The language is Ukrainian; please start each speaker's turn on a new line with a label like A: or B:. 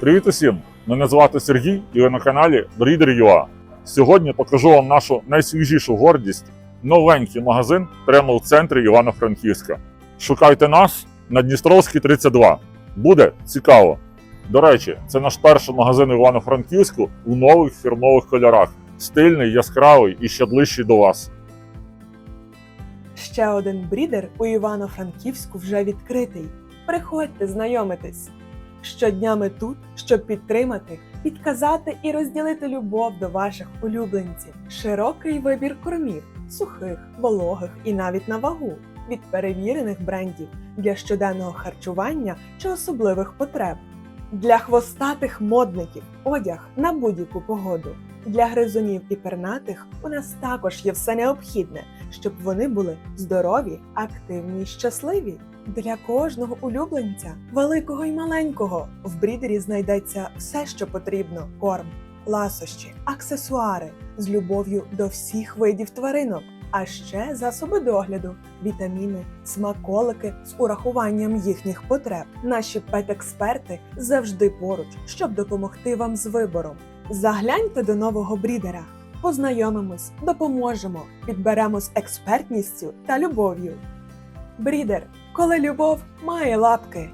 A: Привіт усім! Мене звати Сергій і ви на каналі Breeder.ua. Сьогодні покажу вам нашу найсвіжішу гордість новенький магазин прямо у центрі Івано-Франківська. Шукайте нас на Дністровській 32. Буде цікаво. До речі, це наш перший магазин Івано-Франківську у нових фірмових кольорах. Стильний, яскравий і ще ближчий до вас.
B: Ще один брідер у Івано-Франківську вже відкритий. Приходьте знайомитись. Щодня ми тут, щоб підтримати, підказати і розділити любов до ваших улюбленців. Широкий вибір кормів, сухих, вологих і навіть на вагу від перевірених брендів для щоденного харчування чи особливих потреб. Для хвостатих модників одяг на будь-яку погоду. Для гризунів і пернатих у нас також є все необхідне, щоб вони були здорові, активні й щасливі. Для кожного улюбленця, великого й маленького, в брідері знайдеться все, що потрібно: корм, ласощі, аксесуари з любов'ю до всіх видів тваринок, а ще засоби догляду, вітаміни, смаколики з урахуванням їхніх потреб. Наші пет-експерти завжди поруч, щоб допомогти вам з вибором. Загляньте до нового брідера. Познайомимось, допоможемо, підберемо з експертністю та любов'ю. Брідер, коли любов має лапки.